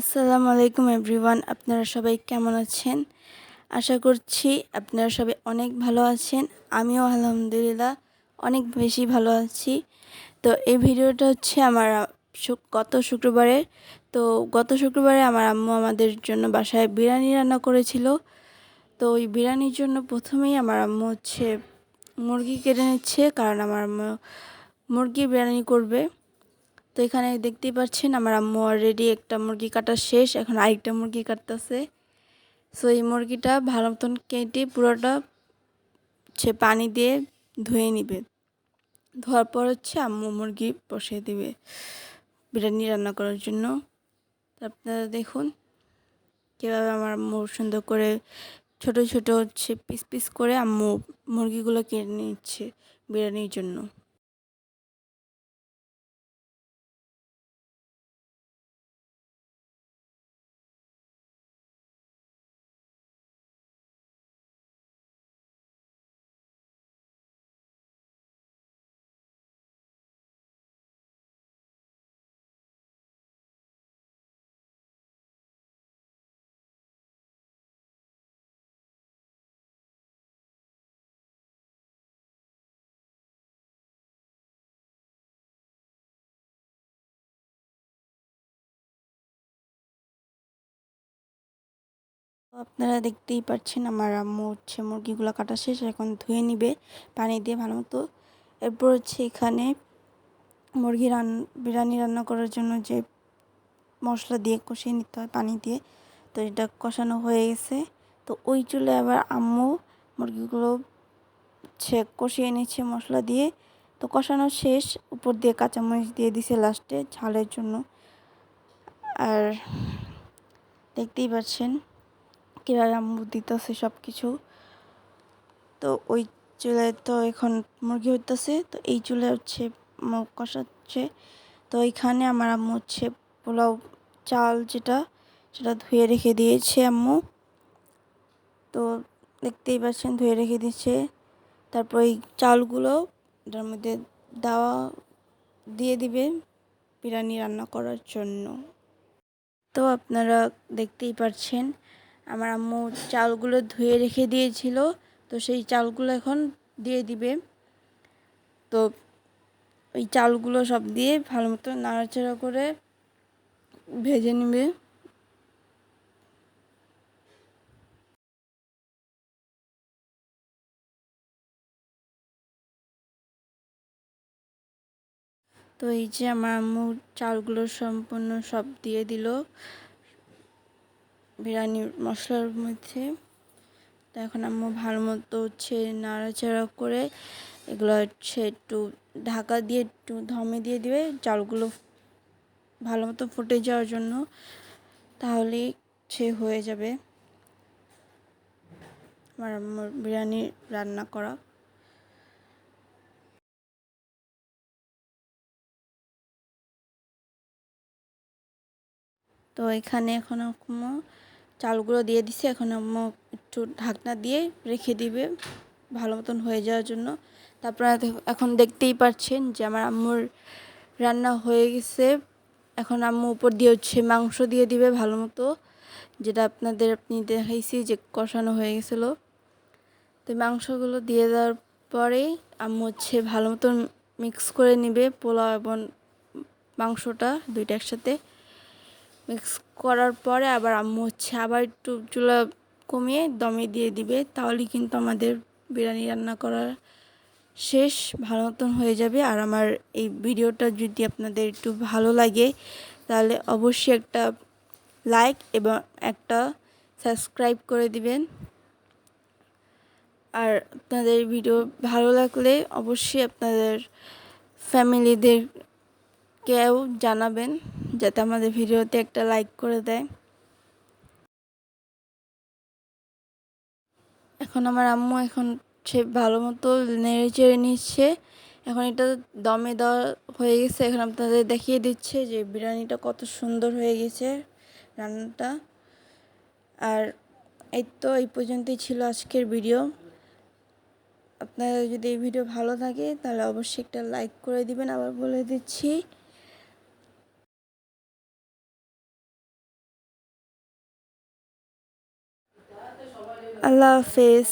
আসসালামু আলাইকুম এভরিওয়ান, আপনারা সবাই কেমন আছেন? আশা করছি আপনারা সবাই অনেক ভালো আছেন। আমিও আলহামদুলিল্লাহ অনেক বেশি ভালো আছি। তো এই ভিডিওটা হচ্ছে আমার গত শুক্রবারে। তো গত শুক্রবারে আমার আম্মু আমাদের জন্য বাসায় বিরিয়ানি রান্না করেছিল। তো ওই বিরিয়ানির জন্য প্রথমেই আমার আম্মু হচ্ছে মুরগি কেটে নিচ্ছে, কারণ আমার আম্মু মুরগি বিরিয়ানি করবে। তো এখানে দেখতেই পাচ্ছেন আমার আম্মু অলরেডি একটা মুরগি কাটা শেষ, এখন আরেকটা মুরগি কাটতেছে। সো এই মুরগিটা ভালো মতন কেটে পুরোটা হচ্ছে পানি দিয়ে ধুয়ে নিবে। ধোয়ার পর হচ্ছে আম্মু মুরগি বসিয়ে দিবে বিরিয়ানি রান্না করার জন্য। আপনারা দেখুন কীভাবে আমার আম্মু সুন্দর করে ছোট ছোট হচ্ছে পিস পিস করে আম্মু মুরগিগুলো কেটে নিচ্ছে বিরিয়ানির জন্য। আপনারা দেখতেই পাচ্ছেন আমার আম্মু হচ্ছে মুরগিগুলো কাটা শেষ, এখন ধুয়ে নিবে, পানি দিয়ে ভালো মতো। এরপর হচ্ছে এখানে মুরগি রান, বিরিয়ানি রান্না করার জন্য যে মশলা দিয়ে কষিয়ে নিতে হয় পানি দিয়ে, তো এটা কষানো হয়ে গেছে। তো ওই চুলে আবার আম্মু মুরগিগুলো হচ্ছে কষিয়ে নিচ্ছে মশলা দিয়ে। তো কষানো শেষ, উপর দিয়ে কাঁচামরিচ দিয়ে দিছে লাস্টে ঝালের জন্য। আর দেখতেই পাচ্ছেন কীভাবে আম্মু দিতেছে সব কিছু তো ওই চুলে তো এখন মুরগি হইতেছে, তো এই চুলে হচ্ছে কষাচ্ছে তো ওইখানে আমার আম্মু হচ্ছে পোলাও চাল যেটা, সেটা ধুয়ে রেখে দিয়েছে আম্মু। তো দেখতেই পাচ্ছেন ধুয়ে রেখে দিচ্ছে তারপর এই চালগুলো এটার মধ্যে দেওয়া, দিয়ে দিবে বিরিয়ানি রান্না করার জন্য। তো আপনারা দেখতেই পাচ্ছেন আমার আম্মু চালগুলো ধুয়ে রেখে দিয়েছিল। তো সেই চালগুলো এখন দিয়ে দিবে। তো ওই চালগুলো সব দিয়ে ভালো মতো নাড়াচাড়া করে ভেজে নেবে। তো এই যে আমার আম্মু চালগুলো সম্পূর্ণ সব দিয়ে দিল। বিরিয়ানি মশলার মধ্যে। তো এখন আম্মু ভালো মতো হচ্ছে নাড়াচাড়া করে এগুলো হচ্ছে একটু ঢাকা দিয়ে একটু ধমে দিয়ে দিবে, চালগুলো ভালো মতো ফুটে যাওয়ার জন্য। তাহলেই সে হয়ে যাবে। আমার আম্মুর বিরিয়ানি রান্না করা। তো এখানে এখন চালগুলো দিয়ে দিছে। এখন আম্মু একটু ঢাকনা দিয়ে রেখে দিবে ভালো মতন হয়ে যাওয়ার জন্য। তারপরে এখন দেখতেই পাচ্ছেন যে আমার আম্মুর রান্না হয়ে গেছে। এখন আম্মু উপর দিয়ে হচ্ছে মাংস দিয়ে দিবে ভালো মতো, যেটা আপনাদের আপনি দেখাইছি যে কষানো হয়ে গেছিল। তো মাংসগুলো দিয়ে দেওয়ার পরে আম্মু হচ্ছে ভালো মতন মিক্স করে নিবে পোলাও এবং মাংসটা দুইটা একসাথে। মিক্স করার পরে আবার আম্মু হচ্ছে আবার একটু চুলা কমিয়ে দমে দিয়ে দিবে, তাহলে কিন্তু আমাদের বিরিয়ানি রান্না করার শেষ ভালো মতন হয়ে যাবে। আর আমার এই ভিডিওটা যদি আপনাদের একটু ভালো লাগে, তাহলে অবশ্যই একটা লাইক এবং একটা সাবস্ক্রাইব করে দিবেন। আর আপনাদের ভিডিও ভালো লাগলে অবশ্যই আপনাদের ফ্যামিলিদের কেউ জানাবেন যাতে আমাদের ভিডিওতে একটা লাইক করে দেয়। এখন আমার আম্মু এখন সে ভালো মতো নেড়ে চেড়ে নিচ্ছে। এখন এটা দমে দেওয়া হয়ে গেছে। এখন আপনাদের দেখিয়ে দিচ্ছে যে বিরিয়ানিটা কত সুন্দর হয়ে গেছে রান্নাটা। আর এই তো এই পর্যন্তই ছিল আজকের ভিডিও। আপনাদের যদি এই ভিডিও ভালো থাকে তাহলে অবশ্যই একটা লাইক করে দিবেন, আবার বলে দিচ্ছি। আল্লাহ হাফেজ